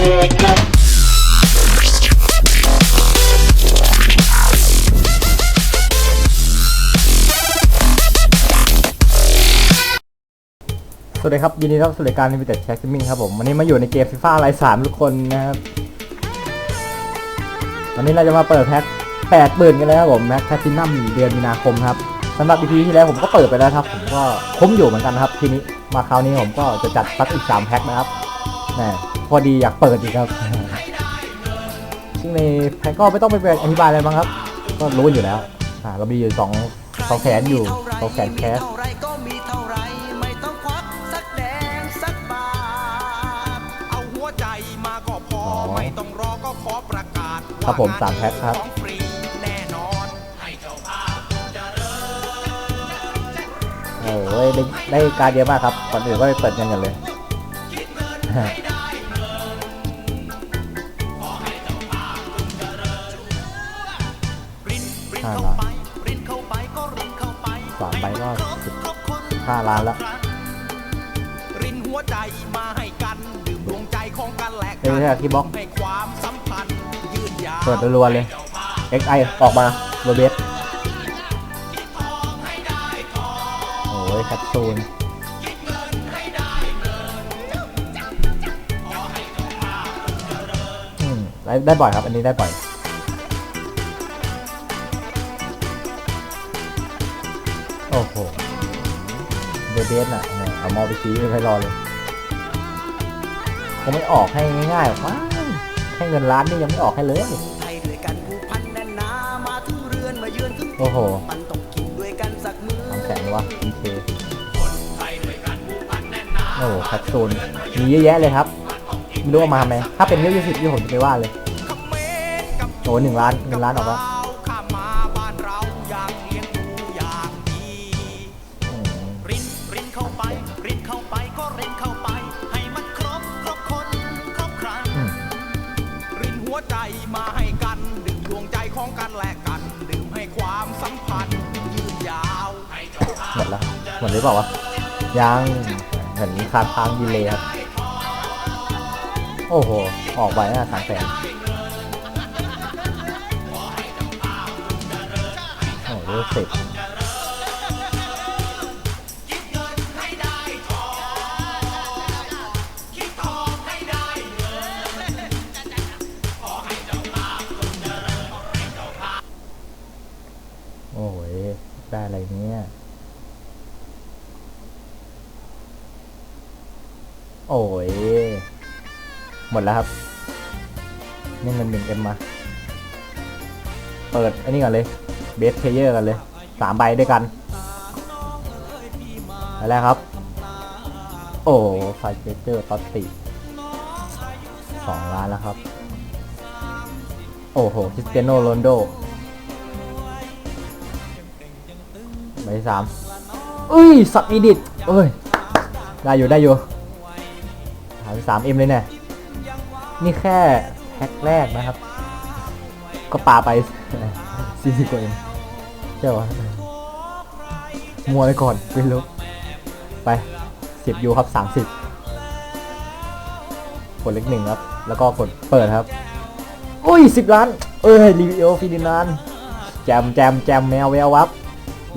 สวัสดีครับยินดีต้อนรับสู่รายการนิมิเต็ดแชร์คิมมิ่งครับผมวันนี้มาอยู่ในเกมฟีฟ่าไลน์สามทุกคนนะครับวันนี้เราจะมาเปิดแพ็คแปดหมื่นกันเลยครับผมแม็กแพทินัมเดือนมีนาคมครับสำหรับ EP ที่แล้วผมก็เปิดไปแล้วครับ ผมก็คุ้มอยู่เหมือนกันครับทีนี้มาคราวนี้ผมก็จะจัดสักอีกสามแพ็คนะครับแหม พอดีอยากเปิดอีกครับ ซึ่งในแพ็คก็ไม่ต้องไปอธิบายอะไรบ้างครับ ก็รู้กันอยู่แล้วอ่าเรามีอยู่สองสองแขนอยู่สองแขนแคสเท่าไรก็มีเท่าไรไม่ต้องควักสักแดงสักบาทเอาหัวใจมาก็พออ๋อไม่ต้องรอก็ขอประกาศครับผมว่สามแพ็คครับของฟรีแน่นอนโอ้ยได้ได้การดเยอะมากครับก่อนอื่นก็ไปเปิดเงินกันเลย นห้าล้านละรินหัวใจมาให้กันดื่มดวงใจของกันและเฮ้กัยเฮ้ยคีย์บล็อกให้ความสัมพันธ์ยืนยาวเปิดรัวๆเลย XI ออกมาโรเบสโอ้ยแคปซูลอืมได้ได้บ่อยครับ อันนี้ได้บ่อยโอ้โห เดเบสน่ะเนี่ยเอามอไปชี้ไปรอเลยคงไม่ออกให้ง่ายๆหรอกมั้งแค่เงินล้านนี่ยังไม่ออกให้เลยไทยด้วยกันผูกพันแน่นหนามาถึงเรือนมาเยือนถึงโอ้โห มันต้องกินด้วยกันสักมื้อทำแข็งวะโอเคโอ้โหแคปซูลมีเยอะแยะเลยครับไม่รู้ว่ามาไหมถ้าเป็นเรื่องยี่สิบยี่ผมจะไม่ว่าเลยคำเมนกับโอ้หนึ่งล้านเงินล้านออกแล้ว หมดแล้วหมดหรือเปล่าวะยังเห็นคาทางดีเลยครับโอ้โห ออกไปน่าสามแสนโอ้โหสิบโอ้ย ได้อะไรเนี่ย โอ้ย หมดแล้วครับ นี่เงินหนึ่งเอ็มมา เปิดอันนี้ก่อนเลย เบสเพเยอร์กันเลย สามใบด้วยกันไปแล้วครับ โอ้ไฟเจเจอร์ตอตติสองล้านแล้วครับ โอ้โหคริสเตียโนโรนโดใบสามอุ้ย สับอีดิทเอ้ย ได้อยู่ได้อยู่ หายไปสามเอ็มเลยเนี่ย นี่แค่แพ็คแรกนะครับ ก็ปาไปสี่สิบกว่าเอ็มใช่ปะมัวไปก่อนไม่รู้ไปสิบยูครับสามสิบกดเลขหนึ่งครับ แล้วก็กดเปิดครับอุ้ยสิบล้าน เอ้ยรีวิวฟิดินานแจมแจมแจมแมวแวววับ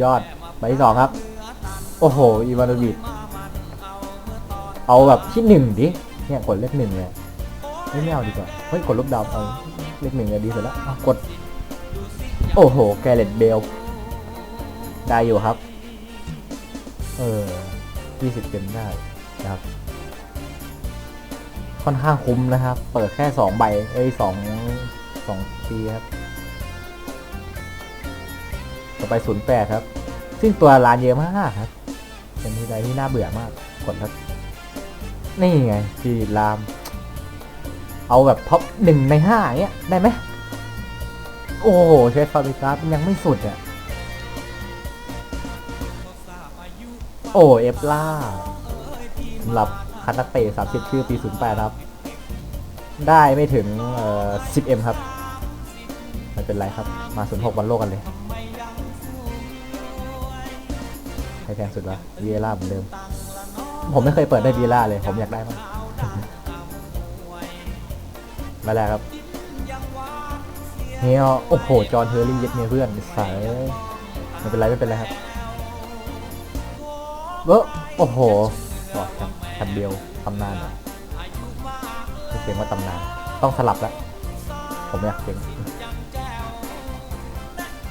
ยอดใบที่สองครับ โอ้โห อีวานโดวิดเอาแบบที่หนึ่งดิ เนี่ยกดเลขหนึ่งเลยไม่เอาดีกว่า เฮ้ย กดลบดาวเอาเลขหนึ่งเลยดีสุดแล้วกด โอ้โห แกเรตเบล ได้อยู่ครับ เออยี่สิบเต็มได้นะครับ ค่อนข้างคุ้มนะครับ เปิดแค่สองใบ เอ้ยสองสองปีครับ ต่อไปศูนย์แปดครับ ซึ่งตัวร้านเยอะมากครับ เป็นที่ใดที่น่าเบื่อมาก กดแล้ว นี่ไงจีราม เอาแบบท็อปหนึ่งในห้าเนี้ยได้ไหมโอ้โหเชฟฟาบิกัสยังไม่สุดอะโอ้เอฟล่าสำหรับคันนักเตะ30ชื่อปี08ครับ ได้ไม่ถึงเอ่อ 10M ครับไม่เป็นไรครับ มา06วันโลกกันเลยใครแพงสุดวะวีเอล่าเหมือนเดิม ผมไม่เคยเปิดได้วีเอล่าเลย ผมอยากได้มากมาแล้วครับเฮียโอ้โห จอห์นเทอร์รี่เย็ดเมียเพื่อนสายไม่เป็นไรไม่เป็นไรครับเออโอ้โหบอดครับคันเดียวตำนานเหรอไม่เสียงว่าตำนาน ต้องสลับแล้ว ผมอยากเก่ง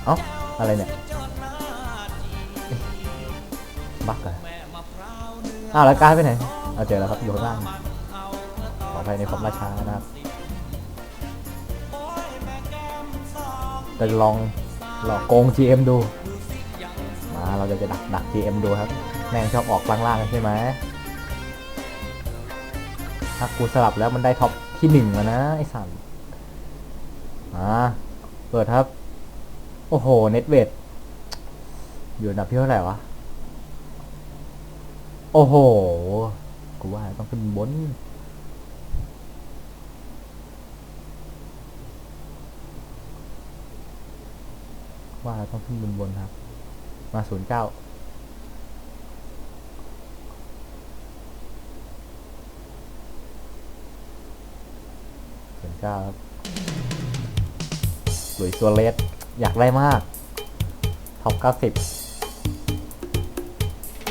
เอ้าอะไรเนี่ย บักเหรอ อ้าวแล้วการดไปไหนเอาเจอแล้วครับอยู่ข้างล่างขออภัยในความล่าช้านะครับเราจะลองหลอกโกง GM ดู มาเราจะจะดักดัก GM ดูครับ แม่งชอบออกล่างๆกันใช่ไหมถ้ากูสลับแล้วมันได้ท็อปที่หนึ่งแล้วนะไอ้สันมาเปิดครับ โอ้โห เน็ตเวทอยู่อันดับที่เท่าไหร่วะ โอ้โห กูว่าต้องขึ้นบน ว่าต้องขึ้นบนบนครับ มาศูนย์เก้าศูนย์เก้าครับหลุยตัวเรสอยากได้มากท็อปเก้าสิบ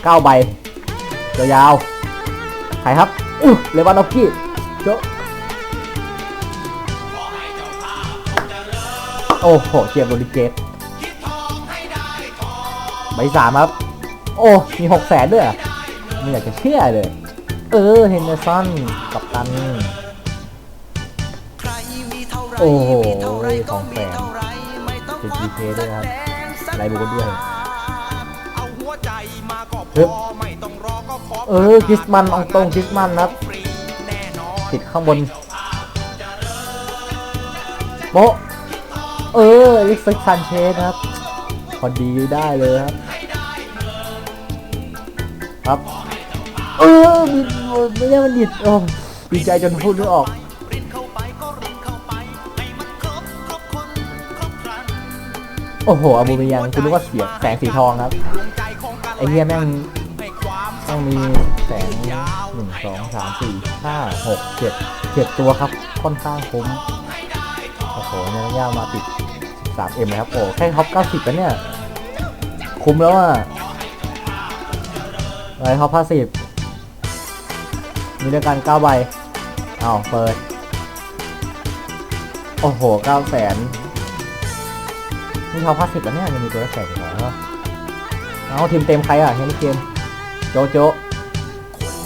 เก้าใบ ยาวๆใครครับอู้เลวานอฟกี้โจโอ้โหเจียบโรดิเกตใบสามครับ โอ้ มีหกแสนด้วยเหรอไม่อยากจะเชื่อเลย เออ เฮนเดอร์สันกับตัน โอ้โหของแปมีเป็นควัก GK ด้วยครับสักแดงสักไลบุกด้วยเอาหัวใจมาก็พฮึบ เออคริสมันองตรงคริสมันนะครับติดข้างบนโบเออลิกซ์ซันเชสครับ พอดีได้เลยครับ ครับ เออไม่ได้มันดิดโอ้ดีใจจนพูดไม่ออกรินเข้าไปก็รินเข้าไปให้มันครบครบคนครบครันโอ้โหอบูเมยังคุณนึกว่าเสียแสงสีทองครับ ไอ้เหี้ยแม่ง ต้องมีแสงหนึ่งสองสามสี่ห้าหกเจ็ดเจ็ดตัวครับ ค่อนข้างคุ้ม โอ้โหเนื้อย่ามาติด 13M นะครับโอ้แค่ท็อป90แล้วเนี่ย คุ้มแล้วอะไรท็อป50มีด้วยกัน9ใบอ้าวเปิด โอ้โห9แสนนี่ท็อป50แล้วเนี่ยยังมีตัวละแสนอีกเหรอเอาทีมเต็มใครอะเฮนิเกม โจโจ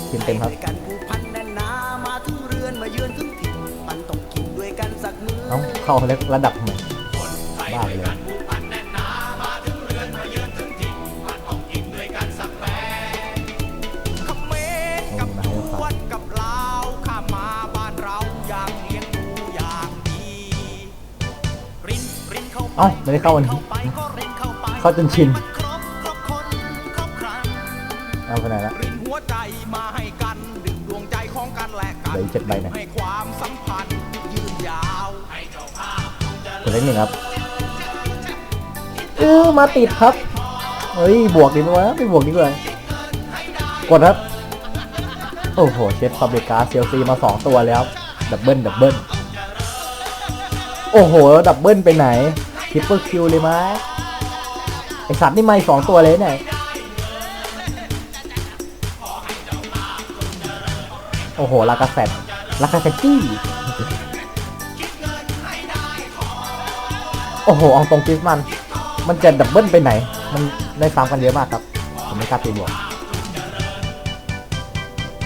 ทีมเต็มครับด้วยกันผูกพันแน่นหนามาถึงเรือนมาเยือนถึงถิ่นมันต้องกินด้วยกันสักมื้อเอ้าเข้าระดับทำไมบ้าไปเลยเขมรกับยวนกับลาวข้ามมาบ้านเราอย่างเลี้ยงดูอย่างดีรินรินเข้าไปเอ้าไม่ได้เข้าวันนี้เข้าไปก็รินเข้าไปเข้าจนชิน ไปไหนละรินหัวใจมาให้กันดึงดวงใจของกันและกันเหลืออีกเจ็ดใบนะให้ความสัมพันธ์ยืนยาวตัวเลขหนึ่งครับเออมาติดครับเฮ้ยบวกดีไหมวะไม่บวกดีกว่ากดครับโอ้โหเชฟฟาเบกาเซลซีมาสองตัวแล้วครับดับเบิลดับเบิลโอ้โหดับเบิลไปไหนทริปเปิลคิวเลยไหมไอสัตว์นี่ไม่สองตัวเลยเนี่ย โอ้โหลากาเซตลากาเซตจี้โอ้โหอองตรงคริสมัน มันจะดับเบิลไปไหน มันได้ซ้ำกันเยอะมากครับ ผมไม่กล้าตีบวก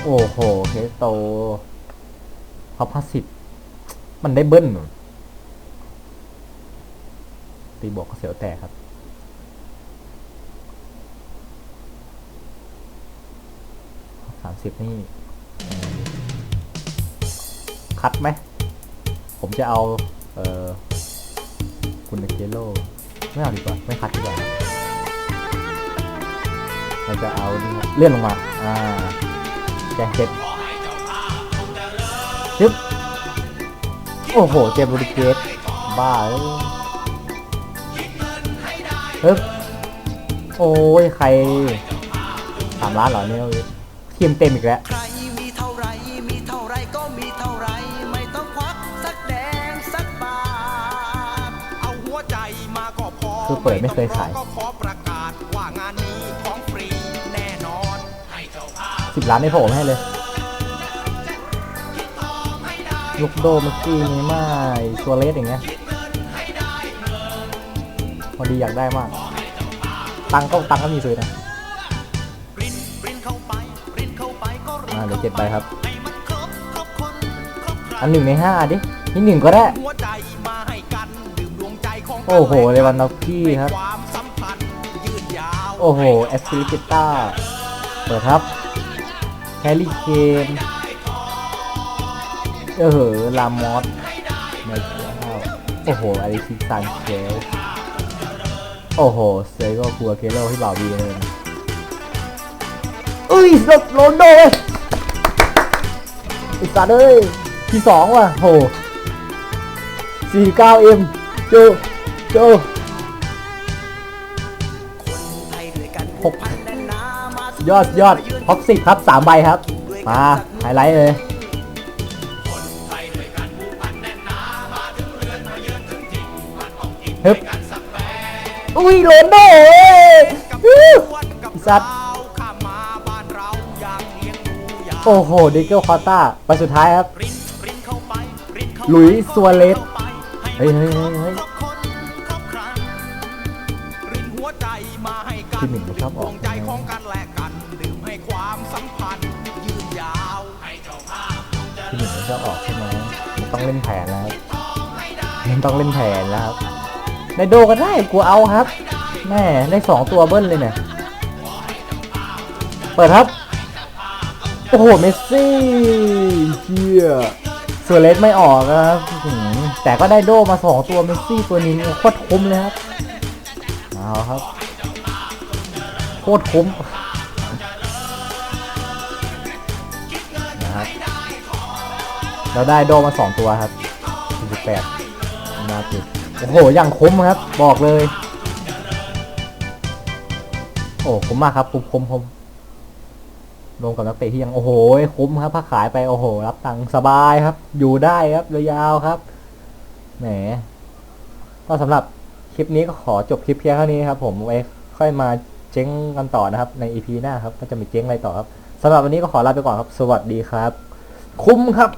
โอ้โหเคสโตท็อปห้าสิบ มันได้เบิ้ลตีบวกก็เสียวแตกครับ สามสิบนี่ คัดไหม ผมจะเอา เออคุณเกโลไม่เอาดีกว่า ไม่คัดดีกว่าเราจะเอารีบเลื่อนลงมา อ่า แจงเจ็ดยึบโอ้โห เจมส์โรดิเกตบ้าเอ้ยฮึบโอ้ย ใครสามล้านเหรอเนี่ยทีมเต็มอีกแล้ว ปิดไม่เคยขายก็ขอประกาศว่างานนี้ของฟรีแน่นอนสิบล้านไม่พอผมให้เลย ลูกโดเมื่อกี้นี้ไม่ชัวเลสอย่างเงี้ยพอดีอยากได้มาก ตังค์ก็ตังค์ก็มีซื้อนะปรินปรินเข้าไปปรินเข้าไปก็รู้อ่าเหลือเจ็ดใบครับให้มันครบครบคนครบครัอันหนึ่งในห้าดินี่หนึ่งก็ได้ โอ้โหและเลวันนอฟกี้ครับความสัมพันธ์ยืดยาวโอ้โหแอสซิลิติต้าเปิดครับแฮร์รี่เคนเออเหอลามอสในเจ้าโอ้โหอลิซิซันเชลโอ้โหเซโกคัวเกโลที่บ่าวบีเลยเอ้ยสดโรนโดเว้ยไอ้สัตว์เอ้ยที่สองว่ะโหสี่เก้าเอ็ม โจโจคนไทยด้วยกันหกพันแน่นหนามายอดยอดท็อปสิบครับสามใบครับ มาไฮไลท์เลยฮึบอุ้ยโรนโดเอ้ยกับฮู้อ้วนกับสัตว์เราข้ามมาบ้านเราอย่างเลี้ยงดูอย่างโอ้โหดิเกิลคอต้าไปสุดท้ายครับรินรินเข้าไปรินเข้าหลุยส์ซัวเรสเฮ้เฮ้ยยเฮ้เฮ้ยยเฮ้เมาให้กันที่หนึ่งไม่ชอบออกใจของกันและกันดื่มให้ความสัมพันธ์ยืนยาวที่หนึ่งไม่ชอบออกใช่ไหมมันต้องเล่นแผนแล้วครับมันต้องเล่นแผนแล้วครับในโดก็ได้กูเอาครับแม่ได้สองตัวเบิ้ลเลยเนี่ยเปิดครับโอ้โหเมสซี่เฮียส่วนเลสไม่ออกนะครับแต่ก็ได้โดมาสองตัวเมสซี่ตัวนี้โคตรคุ้มเลยครับเอาครับ โคตรคุ้มนะครับเราได้โดมาสองตัวครับ48มาติดโอ้โหอย่างคุ้มครับ บอกเลย โอ้คุ้มมากครับคุ้มคุ้มคุ้มรวมกับนักเตะที่ยังโอ้โหคุ้มครับถ้าขายไปโอ้โห รับตังค์สบายครับ อยู่ได้ครับยาวๆครับแหมก็สำหรับคลิปนี้ก็ขอจบคลิปเพียงเท่านี้ครับ ผมไว้ค่อยมา เจ๊งกันต่อนะครับ ในอีพีหน้าครับก็จะมีเจ๊งอะไรต่อครับสำหรับวันนี้ก็ขอลาไปก่อนครับ สวัสดีครับ คุ้มครับ